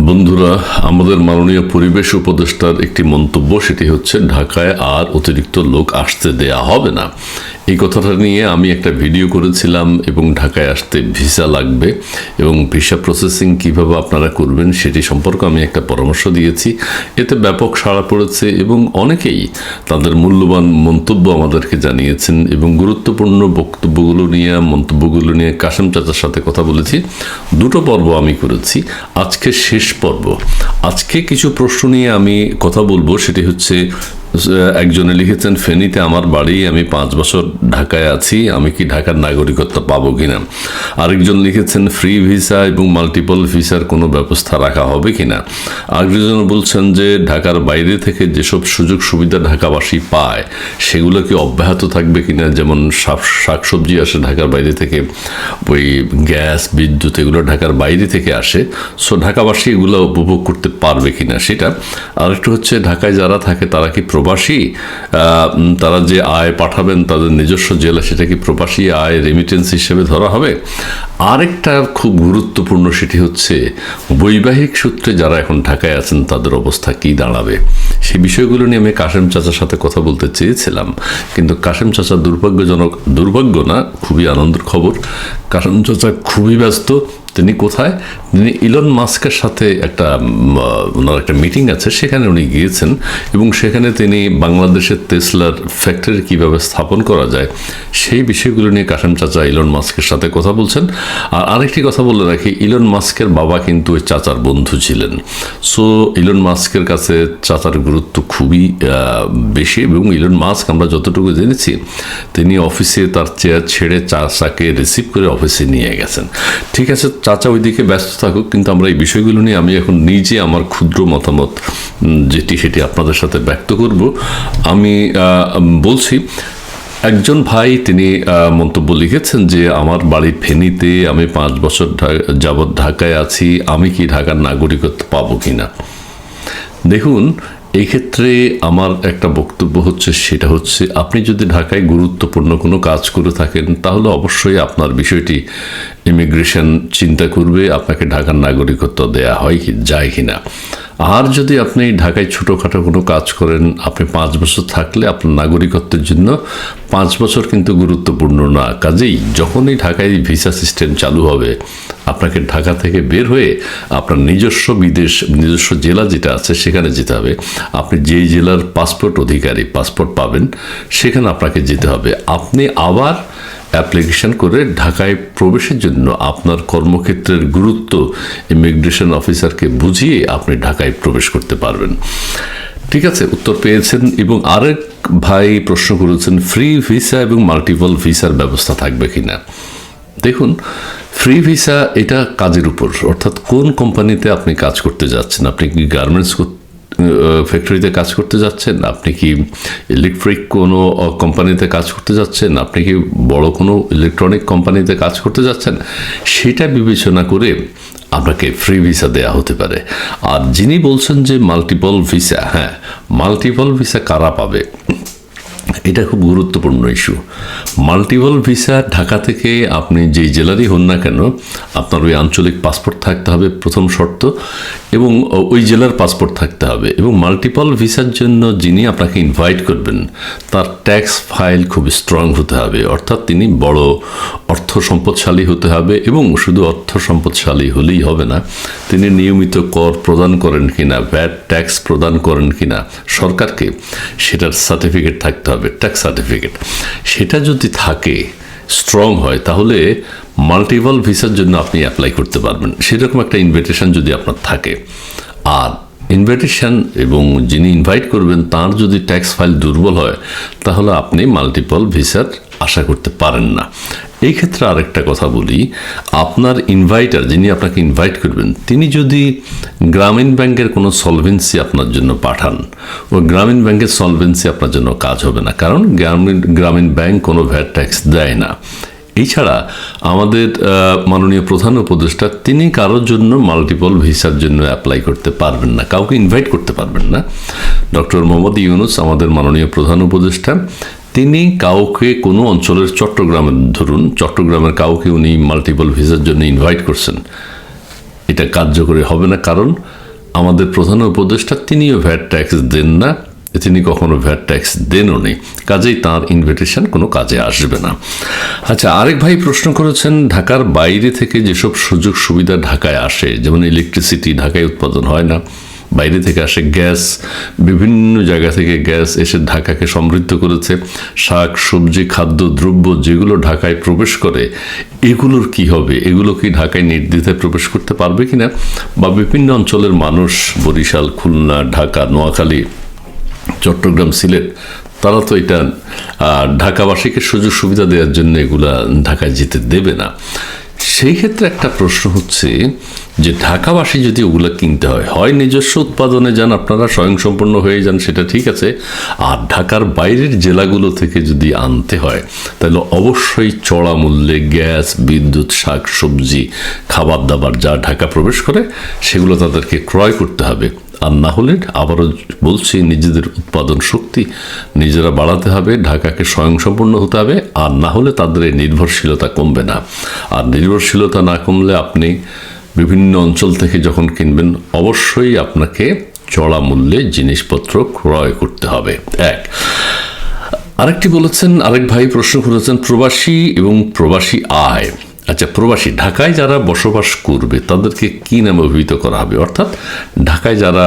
বন্ধুরা, আমাদের মাননীয় পরিবেশ উপদেষ্টার একটি মন্তব্য, সেটি হচ্ছে, ঢাকায় আর অতিরিক্ত লোক আসতে দেয়া হবে না। এই কথাটা নিয়ে আমি একটা ভিডিও করেছিলাম এবং ঢাকায় আসতে ভিসা লাগবে এবং ভিসা প্রসেসিং কীভাবে আপনারা করবেন সেটি সম্পর্কে আমি একটা পরামর্শ দিয়েছি। এতে ব্যাপক সাড়া পড়েছে এবং অনেকেই তাদের মূল্যবান মন্তব্য আমাদেরকে জানিয়েছেন এবং গুরুত্বপূর্ণ বক্তব্যগুলো নিয়ে, মন্তব্যগুলো নিয়ে কাশেম চাচার সাথে কথা বলেছি। দুটো পর্ব আমি করেছি। আজকে শেষ পর্ব। আজকে কিছু প্রশ্ন নিয়ে আমি কথা বলব, সেটি হচ্ছে একজনে লিখেছেন, ফেনীতে আমার বাড়ি, আমি পাঁচ বছর ঢাকায় আছি, আমি কি ঢাকার নাগরিকত্ব পাবো কিনা? আরেকজন লিখেছেন, ফ্রি ভিসা এবং মাল্টিপল ভিসার কোনো ব্যবস্থা রাখা হবে কিনা? আরেকজন বলছেন যে, ঢাকার বাইরে থেকে যেসব সুযোগ সুবিধা ঢাকাবাসী পায়, সেগুলো কি অব্যাহত থাকবে কিনা? যেমন শাকসবজি আসে ঢাকার বাইরে থেকে, ওই গ্যাস, বিদ্যুৎ, এগুলো ঢাকার বাইরে থেকে আসে, সো ঢাকাবাসী এগুলো উপভোগ করতে পারবে কিনা সেটা? আরেকটু হচ্ছে, ঢাকায় যারা থাকে, তারা কি প্রবাসী তারা যে আয় পাঠাবেন তাদের নিজস্ব জেলা সেটা কি প্রবাসী আয় রেমিটেন্স হিসেবে ধরা হবে? আরেকটা খুব গুরুত্বপূর্ণ সেটি হচ্ছে, বৈবাহিক সূত্রে যারা এখন ঢাকায় আছেন তাদের অবস্থা কি দাঁড়াবে? সেই বিষয়গুলো নিয়ে আমি কাশেম চাচার সাথে কথা বলতে চেয়েছিলাম। কিন্তু কাশেম চাচা দুর্ভাগ্যজনক, দুর্ভাগ্য না, খুবই আনন্দের খবর। কাশেম চাচা খুবই ব্যস্ত, তিনি কোথায়? তিনি ইলন মাস্কের সাথে একটা ওনার একটা মিটিং আছে, সেখানে উনি গিয়েছেন এবং সেখানে তিনি বাংলাদেশের তেসলার ফ্যাক্টরি কীভাবে স্থাপন করা যায়, সেই বিষয়গুলো নিয়ে কাশেম চাচা ইলন মাস্কের সাথে কথা বলছেন। আর আরেকটি কথা বলে রাখি ইলন মাস্কের বাবা কিন্তু ওই চাচার বন্ধু ছিলেন। সো ইলন মাস্কের কাছে চাচার গুরুত্ব খুবই বেশি এবং ইলন মাস্ক আমরা যতটুকু জেনেছি, তিনি অফিসে তার চেয়ার ছেড়ে চাচাকে রিসিভ করে অফিসে নিয়ে গেছেন। ঠিক আছে, চাচা ওইদিকে ব্যস্ত থাকুক, কিন্তু আমরা এই বিষয়গুলো নিয়ে আমি এখন নিজে আমার ক্ষুদ্র মতামত যেটি সেটি আপনাদের সাথে ব্যক্ত করব। আমি বলছি, একজন ভাই তিনি মন্তব্য লিখেছেন যে, আমার বাড়ি ফেনীতে আমি পাঁচ বছর যাবৎ ঢাকায় আছি, আমি কি ঢাকার নাগরিকত্ব পাবো কি না দেখুন এই ক্ষেত্রে আমার একটা বক্তব্য হচ্ছে, সেটা হচ্ছে আপনি যদি ঢাকায় গুরুত্বপূর্ণ কোনো কাজ করে থাকেন, তাহলে অবশ্যই আপনার বিষয়টি ইমিগ্রেশন চিন্তা করবে, আপনাকে ঢাকার নাগরিকত্ব দেয়া হয় যায় কি না আর যদি আপনি ঢাকায় ছোটোখাটো কোনো কাজ করেন, আপনি পাঁচ বছর থাকলে আপনার নাগরিকত্বের জন্য পাঁচ বছর কিন্তু গুরুত্বপূর্ণ না। কাজেই যখনই ঢাকায় ভিসা সিস্টেম চালু হবে, আপনাকে ঢাকা থেকে বের হয়ে আপনার নিজস্ব বিদেশ, নিজস্ব জেলা যেটা আছে সেখানে যেতে হবে। আপনি যেই জেলার পাসপোর্ট অধিকারী, পাসপোর্ট পাবেন, সেখানে আপনাকে যেতে হবে। আপনি আবার অ্যাপ্লিকেশন করে ঢাকায় প্রবেশের জন্য আপনার কর্মক্ষেত্রের গুরুত্ব ইমিগ্রেশন অফিসারকে বুঝিয়ে আপনি ঢাকায় প্রবেশ করতে পারবেন। ঠিক আছে, উত্তর পেয়েছেন এবং আরেক ভাই প্রশ্ন করেছেন, ফ্রি ভিসা এবং মাল্টিপল ভিসার ব্যবস্থা থাকবে কিনা? দেখুন, ফ্রি ভিসা এটা কাজের উপর, অর্থাৎ কোন কোম্পানিতে আপনি কাজ করতে যাচ্ছেন? আপনি কি গার্মেন্টস ফ্যাক্টরিতে কাজ করতে যাচ্ছেন? আপনি কি ইলেকট্রিক কোনো কোম্পানিতে কাজ করতে যাচ্ছেন? আপনি কি বড় কোনো ইলেকট্রনিক কোম্পানিতে কাজ করতে যাচ্ছেন? সেটা বিবেচনা করে আপনাকে ফ্রি ভিসা দেয়া হতে পারে। আর যিনি বলছেন যে মাল্টিপল ভিসা হ্যাঁ মাল্টিপল ভিসা কারা পাবে? এটা খুব গুরুত্বপূর্ণ ইস্যু মাল্টিপল ভিসা ঢাকা থেকে আপনি যেই জেলারই হন না কেন, আপনার ওই আঞ্চলিক পাসপোর্ট থাকতে হবে প্রথম শর্ত এবং ওই জেলার পাসপোর্ট থাকতে হবে এবং মাল্টিপল ভিসার জন্য যিনি আপনাকে ইনভাইট করবেন, তার ট্যাক্স ফাইল খুব স্ট্রং হতে হবে। অর্থাৎ তিনি বড় অর্থ সম্পদশালী হতে হবে এবং শুধু অর্থ সম্পদশালী হলেই হবে না, তিনি নিয়মিত কর প্রদান করেন কিনা ভ্যাট ট্যাক্স প্রদান করেন কিনা, সরকারকে সেটার সার্টিফিকেট থাকতে হবে। ট্যাক্স সার্টিফিকেট সেটা যদি থাকে স্ট্রং হয়, তাহলে মাল্টিপল ভিসার জন্য আপনি অ্যাপ্লাই করতে পারবেন। সেরকম একটা ইনভিটেশন যদি আপনার থাকে। আর ইনভাইটেশন এবং যিনি ইনভাইট করবেন, তার যদি ট্যাক্স ফাইল দুর্বল হয়, তাহলে আপনি মাল্টিপল ভিসার আশা করতে পারেন না। এই ক্ষেত্রে আরেকটা কথা বলি, আপনার ইনভাইটার যিনি আপনাকে ইনভাইট করবেন, তিনি যদি গ্রামীণ ব্যাংকের কোনো সলভেন্সি আপনার জন্য পাঠান ও গ্রামীণ ব্যাংকের সলভেন্সি আপনার জন্য কাজ হবে না, কারণ গ্রামীণ গ্রামীণ ব্যাংক কোনো ভ্যাট ট্যাক্স দেয় না। এছাড়া আমাদের মাননীয় প্রধান উপদেষ্টা, তিনি কারোর জন্য মাল্টিপল ভিসার জন্য অ্যাপ্লাই করতে পারবেন না, কাউকে ইনভাইট করতে পারবেন না। ডক্টর মোহাম্মদ ইউনুস, আমাদের মাননীয় প্রধান উপদেষ্টা, তিনি কাউকে কোনো অঞ্চলের চট্টগ্রামের ধরুন, চট্টগ্রামের কাউকে উনি মাল্টিপল ভিসার জন্য ইনভাইট করছেন। এটা কার্যকরী হবে না, কারণ আমাদের প্রধান উপদেষ্টা, তিনিও ভ্যাট ট্যাক্স দেন না। তিনি কখনো ভ্যাট ট্যাক্স দেনও নেই কাজেই তার ইনভিটেশন কোনো কাজে আসবে না। আচ্ছা আরেক ভাই প্রশ্ন করেছেন, ঢাকার বাইরে থেকে যেসব সুযোগ সুবিধা ঢাকায় আসে, যেমন ইলেকট্রিসিটি ঢাকায় উৎপাদন হয় না, বাইরে থেকে আসে গ্যাস, বিভিন্ন জায়গা থেকে গ্যাস এসে ঢাকাকে সমৃদ্ধ করেছে, শাক, সবজি, খাদ্য, দ্রব্য যেগুলো ঢাকায় প্রবেশ করে, এগুলোর কি হবে? এগুলো কি ঢাকায় নির্দ্বিধায় প্রবেশ করতে পারবে কিনা? বা বিভিন্ন অঞ্চলের মানুষ, বরিশাল, খুলনা, ঢাকা, নোয়াখালী চট্টগ্রাম সিলেট, তারা তো এটা ঢাকাবাসীকে সুযোগ সুবিধা দেওয়ার জন্য এগুলা ঢাকায় যেতে দেবে না। সেই ক্ষেত্রে একটা প্রশ্ন হচ্ছে যে, ঢাকাবাসী যদি ওগুলো কিনতে হয় হয় নিজস্ব উৎপাদনে যান, আপনারা স্বয়ংসম্পূর্ণ হয়ে যান, সেটা ঠিক আছে। আর ঢাকার বাইরের জেলাগুলো থেকে যদি আনতে হয়, তাহলে অবশ্যই চড়া মূল্যে গ্যাস, বিদ্যুৎ শাক সবজি খাবার দাবার যা ঢাকা প্রবেশ করে, সেগুলো তাদেরকে ক্রয় করতে হবে। আর না হলে আবারও বলছি, নিজেদের উৎপাদন শক্তি নিজেরা বাড়াতে হবে, ঢাকাকে স্বয়ংসম্পূর্ণ হতে হবে, আর না হলে তাদের এই নির্ভরশীলতা কমবে না। আর নির্ভরশীলতা না কমলে আপনি বিভিন্ন অঞ্চল থেকে যখন কিনবেন, অবশ্যই আপনাকে চড়া মূল্যে জিনিসপত্র ক্রয় করতে হবে। এক। আরেকটি বলেছেন, আরেক ভাই প্রশ্ন করেছেন, প্রবাসী এবং প্রবাসী আয়। আচ্ছা প্রবাসী, ঢাকায় যারা বসবাস করবে, তাদেরকে কি নামে অভিহিত করা হবে? অর্থাৎ, ঢাকায় যারা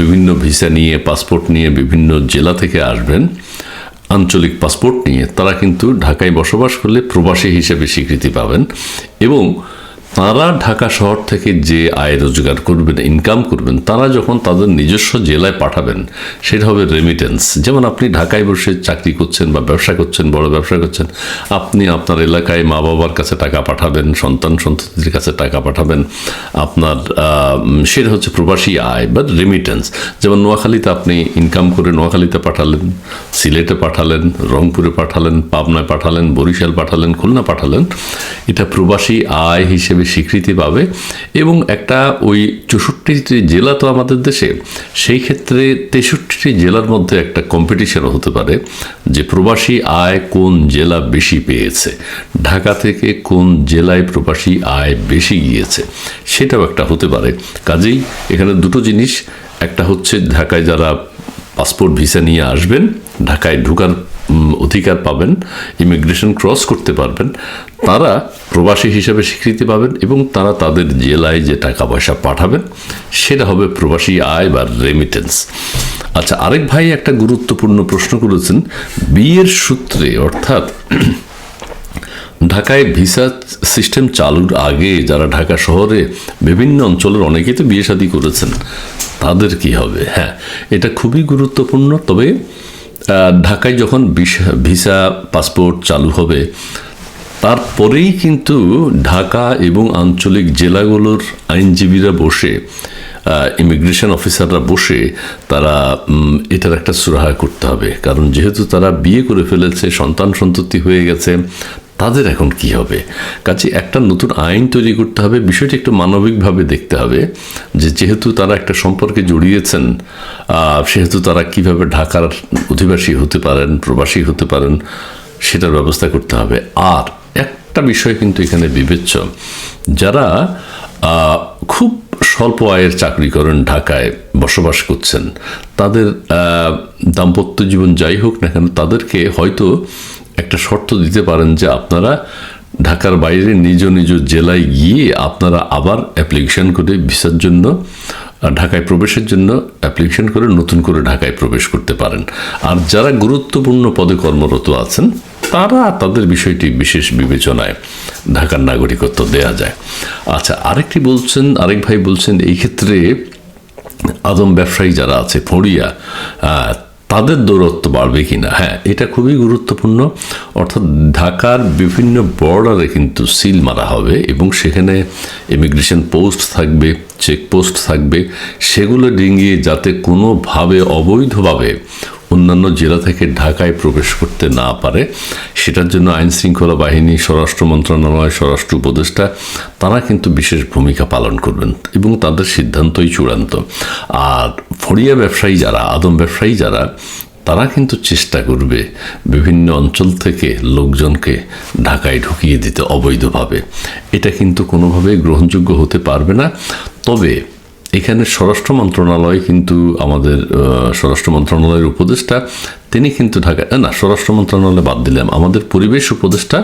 বিভিন্ন ভিসা নিয়ে, পাসপোর্ট নিয়ে বিভিন্ন জেলা থেকে আসবেন, আঞ্চলিক পাসপোর্ট নিয়ে, তারা কিন্তু ঢাকায় বসবাস করলে প্রবাসী হিসেবে স্বীকৃতি পাবেন এবং তারা ঢাকা শহর থেকে যে আয় রোজগার করবেন ইনকাম করবেন, তারা যখন তাদের নিজস্ব জেলায় পাঠাবেন, সেটা হবে রেমিটেন্স যেমন আপনি ঢাকায় বসে চাকরি করছেন বা ব্যবসা করছেন, বড় ব্যবসা করছেন, আপনি আপনার এলাকায় মা বাবার কাছে টাকা পাঠাবেন, সন্তান সন্ততির কাছে টাকা পাঠাবেন, আপনার সেটা হচ্ছে প্রবাসী আয় বা রেমিটেন্স যেমন নোয়াখালীতে আপনি ইনকাম করে নোয়াখালীতে পাঠালেন, সিলেটে পাঠালেন, রংপুরে পাঠালেন, পাবনায় পাঠালেন, বরিশাল পাঠালেন, খুলনা পাঠালেন, এটা প্রবাসী আয় হিসেবে স্বীকৃতি পাবে। এবং একটা ওই চৌষট্টিটি জেলা তো আমাদের দেশে, সেই ক্ষেত্রে তেষট্টিটি জেলার মধ্যে একটা কম্পিটিশন হতে পারে যে প্রবাসী আয় কোন জেলা বেশি পেয়েছে, ঢাকা থেকে কোন জেলায় প্রবাসী আয় বেশি গিয়েছে, সেটাও একটা হতে পারে। কাজেই এখানে দুটো জিনিস, একটা হচ্ছে ঢাকায় যারা পাসপোর্ট ভিসা নিয়ে আসবেন, ঢাকায় ঢুকার অধিকার পাবেন ইমিগ্রেশন ক্রস করতে পারবেন, তারা প্রবাসী হিসেবে স্বীকৃতি পাবেন এবং তারা তাদের জেলায় যে টাকা পয়সা পাঠাবেন, সেটা হবে প্রবাসী আয় বা রেমিটেন্স আচ্ছা আরেক ভাই একটা গুরুত্বপূর্ণ প্রশ্ন করেছেন। বিয়ের সূত্রে, অর্থাৎ ঢাকায় ভিসা সিস্টেম চালুর আগে যারা ঢাকা শহরে বিভিন্ন অঞ্চলের অনেকেই তো বিয়ে শাদী করেছেন, তাদের কি হবে? হ্যাঁ এটা খুবই গুরুত্বপূর্ণ। তবে ঢাকায় যখন ভিসা- পাসপোর্ট চালু হবে, তারপরেই কিন্তু ঢাকা এবং আঞ্চলিক জেলাগুলোর আইনজীবীরা বসে ইমিগ্রেশন অফিসাররা বসে তারা এটার একটা সুরাহা করতে হবে। কারণ যেহেতু তারা বিয়ে করে ফেলেছে, সন্তান সন্ততি হয়ে গেছে তাদের এখন কি হবে? কাজে একটা নতুন আইন তৈরি করতে হবে, বিষয়টি একটু মানবিকভাবে দেখতে হবে যে যেহেতু তারা একটা সম্পর্কে জড়িয়েছেন সেহেতু তারা কীভাবে ঢাকার অধিবাসী হতে পারেন, প্রবাসী হতে পারেন, সেটার ব্যবস্থা করতে হবে। আর একটা বিষয় কিন্তু এখানে বিবেচ্য, যারা খুব স্বল্প আয়ের চাকরি করেন ঢাকায়, বসবাস করছেন, তাদের দাম্পত্য জীবন যাই হোক না কেন, তাদেরকে হয়তো একটা শর্ত দিতে পারেন যে আপনারা ঢাকার বাইরে নিজ নিজ জেলায় গিয়ে আপনারা আবার অ্যাপ্লিকেশন করে ভিসার জন্য ঢাকায় প্রবেশের জন্য অ্যাপ্লিকেশন করে নতুন করে ঢাকায় প্রবেশ করতে পারেন। আর যারা গুরুত্বপূর্ণ পদে কর্মরত আছেন, তারা তাদের বিষয়টি বিশেষ বিবেচনায় ঢাকার নাগরিকত্ব দেয়া যায়। আচ্ছা আরেকটি বলছেন, আরেক ভাই বলছেন, এই ক্ষেত্রে আদম ব্যবসায়ী যারা আছে, ফড়িয়া তাদের দৌরত্ব বাড়বে কি না হ্যাঁ এটা খুবই গুরুত্বপূর্ণ। অর্থাৎ ঢাকার বিভিন্ন বর্ডারে কিন্তু সিল মারা হবে এবং সেখানে ইমিগ্রেশন পোস্ট থাকবে চেকপোস্ট থাকবে। সেগুলো ডিঙিয়ে যাতে কোনোভাবে, অবৈধভাবে অন্যান্য জেলা থেকে ঢাকায় প্রবেশ করতে না পারে, সেটার জন্য আইন শৃঙ্খলা বাহিনী, স্বরাষ্ট্র মন্ত্রণালয়, স্বরাষ্ট্র উপদেষ্টা, তারা কিন্তু বিশেষ ভূমিকা পালন করবেন এবং তাদের সিদ্ধান্তই চূড়ান্ত। আর ফড়িয়া ব্যবসায়ী যারা, আদম ব্যবসায়ী যারা, তারা কিন্তু চেষ্টা করবে বিভিন্ন অঞ্চল থেকে লোকজনকে ঢাকায় ঢুকিয়ে দিতে অবৈধভাবে। এটা কিন্তু কোনোভাবেই গ্রহণযোগ্য হতে পারবে না। তবে এখানে স্বরাষ্ট্র মন্ত্রণালয় কিন্তু আমাদের স্বরাষ্ট্র মন্ত্রণালয়ের উপদেষ্টা, তিনি কিন্তু ঢাকা, না, স্বরাষ্ট্র মন্ত্রণালয় বাদ দিলাম। আমাদের পরিবেশ উপদেষ্টা,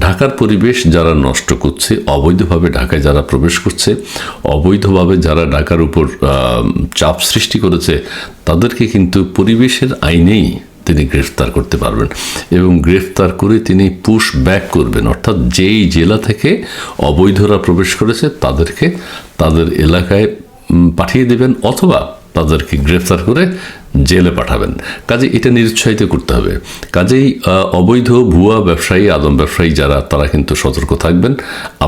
ঢাকার পরিবেশ যারা নষ্ট করছে, অবৈধভাবে ঢাকায় যারা প্রবেশ করছে, অবৈধভাবে যারা ঢাকার উপর চাপ সৃষ্টি করেছে, তাদেরকে কিন্তু পরিবেশের আইনেই তিনি গ্রেফতার করতে পারবেন। এবং গ্রেফতার করে তিনি পুশ ব্যাক করবেন। অর্থাৎ যেই জেলা থেকে অবৈধরা প্রবেশ করেছে, তাদেরকে তাদের এলাকায় পাঠিয়ে দেবেন অথবা তাদেরকে গ্রেফতার করে জেলে পাঠাবেন। কাজে এটা নিরুৎসাহিত করতে হবে। কাজেই অবৈধ ভুয়া ব্যবসায়ী, আদম ব্যবসায়ী যারা, তারা কিন্তু সতর্ক থাকবেন।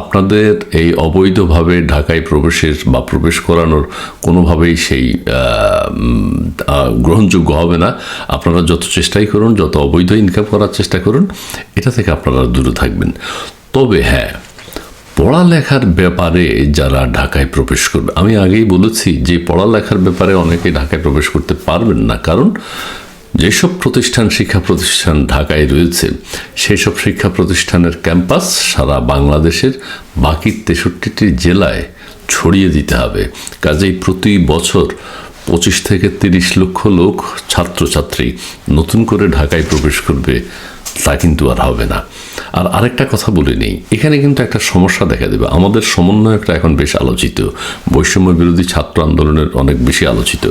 আপনাদের এই অবৈধভাবে ঢাকায় প্রবেশের বা প্রবেশ করানোর কোনোভাবেই সেই গ্রহণযোগ্য হবে না। আপনারা যত চেষ্টাই করুন, যত অবৈধ ইনকাম করার চেষ্টা করুন, এটা থেকে আপনারা দূরে থাকবেন। তবে হ্যাঁ পড়ালেখার ব্যাপারে যারা ঢাকায় প্রবেশ করবে আমি আগেই বলেছি যে পড়ালেখার ব্যাপারে অনেকে ঢাকায় প্রবেশ করতে পারবেন না। কারণ যেসব প্রতিষ্ঠান, শিক্ষা প্রতিষ্ঠান ঢাকায় রয়েছে সেই সব শিক্ষা প্রতিষ্ঠানের ক্যাম্পাস সারা বাংলাদেশের বাকি তেষট্টিটি জেলায় ছড়িয়ে দিতে হবে। কাজেই প্রতি বছর পঁচিশ থেকে তিরিশ লক্ষ লোক ছাত্রছাত্রী নতুন করে ঢাকায় প্রবেশ করবে তা কিন্তু আর হবে না। আর আরেকটা কথা বলে নেই, এখানে কিন্তু একটা সমস্যা দেখা দেবে। আমাদের সমন্বয়করা এখন বেশ আলোচিত, বৈষম্য বিরোধী ছাত্র আন্দোলনের অনেক বেশি আলোচিত।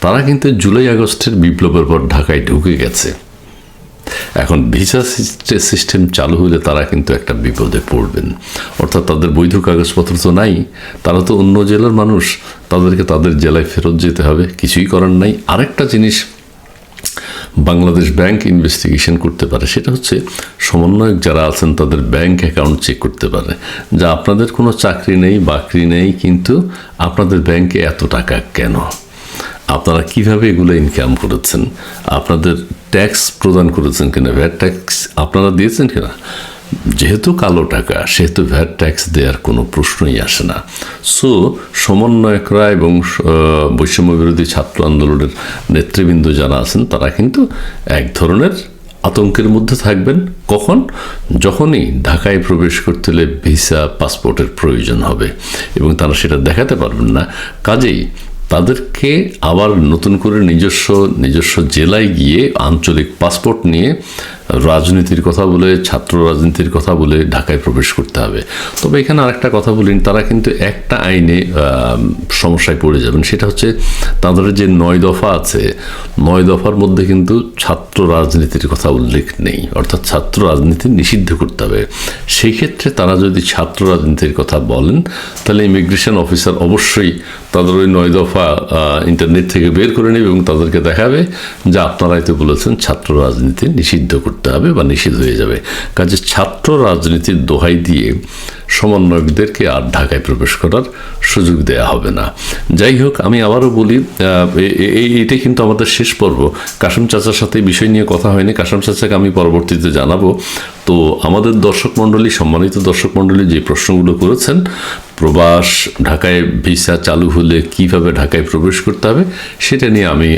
তারা কিন্তু জুলাই আগস্টের বিপ্লবের পর ঢাকায় ঢুকে গেছে। এখন ভিসা সিস্টে- সিস্টেম চালু হলে তারা কিন্তু একটা বিপদে পড়বেন। অর্থাৎ তাদের বৈধ কাগজপত্র তো নাই, তারা তো অন্য জেলার মানুষ, তাদেরকে তাদের জেলায় ফেরত যেতে হবে, কিছুই করার নাই। আরেকটা জিনিস বাংলাদেশ ব্যাংক ইনভেস্টিগেশন করতে পারে। সেটা হচ্ছে সমন্বয়ক যারা আছেন, তাদের ব্যাংক অ্যাকাউন্ট চেক করতে পারে। যা আপনাদের কোনো চাকরি নেই, বাকরি নেই, কিন্তু আপনাদের ব্যাংকে এত টাকা কেন? আপনারা কীভাবে এগুলো ইনকাম করেছেন? আপনাদের ট্যাক্স প্রদান করেছেন কিনা? ভ্যাট ট্যাক্স আপনারা দিয়েছেন কিনা? যেহেতু কালো টাকা, সেহেতু ভ্যাট ট্যাক্স দেওয়ার কোনো প্রশ্নই আসে না। সো সমন্বয়করা এবং বৈষম্য বিরোধী ছাত্র আন্দোলনের নেতৃবৃন্দ যারা আছেন, তারা কিন্তু এক ধরনের আতঙ্কের মধ্যে থাকবেন। কখন? যখনই ঢাকায় প্রবেশ করতে হলে ভিসা, পাসপোর্টের প্রয়োজন হবে এবং তারা সেটা দেখাতে পারবেন না। কাজেই তাদেরকে আবার নতুন করে নিজস্ব নিজস্ব জেলায় গিয়ে আঞ্চলিক পাসপোর্ট নিয়ে রাজনীতির কথা বলে, ছাত্র রাজনীতির কথা বলে ঢাকায় প্রবেশ করতে হবে। তবে এখানে আরেকটা কথা বলিন তারা কিন্তু একটা আইনে সমস্যায় পড়ে যাবেন। সেটা হচ্ছে তাদের যে নয় দফা আছে, নয় দফার মধ্যে কিন্তু ছাত্র রাজনীতির কথা উল্লেখ নেই। অর্থাৎ ছাত্র রাজনীতি নিষিদ্ধ করতে হবে। সেই ক্ষেত্রে তারা যদি ছাত্র রাজনীতির কথা বলেন, তাহলে ইমিগ্রেশন অফিসার অবশ্যই তাদের ওই নয় দফা ইন্টারনেট থেকে বের করে নেবে এবং তাদেরকে দেখাবে যে আপনারাই তো বলেছেন ছাত্র রাজনীতি নিষিদ্ধ করতে হবে বা নিষিদ্ধ হয়ে যাবে। কাজে ছাত্র রাজনীতির দোহাই দিয়ে সমন্বয়কদেরকে আর ঢাকায় প্রবেশ করার সুযোগ দেয়া হবে না। যাই হোক, আমি আবারও বলি এটাই কিন্তু আমাদের শেষ পর্ব। কাশম চাচার সাথে বিষয় নিয়ে কথা হয়নি। কাশম চাচাকে আমি পরবর্তীতে জানাব। তো আমাদের দর্শক মণ্ডলী, সম্মানিত দর্শক মণ্ডলী যে প্রশ্নগুলো করেছেন, প্রবাস ঢাকায় ভিসা চালু হলে কীভাবে ঢাকায় প্রবেশ করতে হবে, সেটা নিয়ে আমি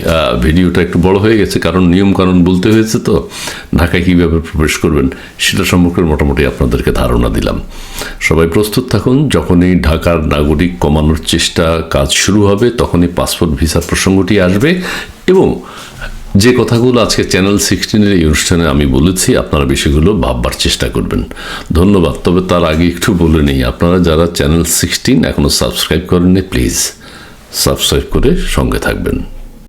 ভিডিওটা একটু বড় হয়ে গেছে, কারণ নিয়মকানুন বলতে হয়েছে তো, ঢাকায় কীভাবে প্রবেশ করবেন, সেটা সম্পর্কে মোটামুটি আপনাদেরকে ধারণা দিলাম। সবাই প্রস্তুত থাকুন, যখনই ঢাকার নাগরিক কমানোর চেষ্টা কাজ শুরু হবে, তখনই পাসপোর্ট ভিসার প্রসঙ্গটি আসবে এবং যে কথাগুলো আজকে চ্যানেল সিক্সটিনের এই অনুষ্ঠানে আমি বলেছি, আপনারা বিষয়গুলো ভাববার চেষ্টা করবেন। ধন্যবাদ। তবে তার আগে একটু বলে নিই, আপনারা যারা চ্যানেল সিক্সটিন এখনও সাবস্ক্রাইব করেননি প্লিজ সাবস্ক্রাইব করে সঙ্গে থাকবেন।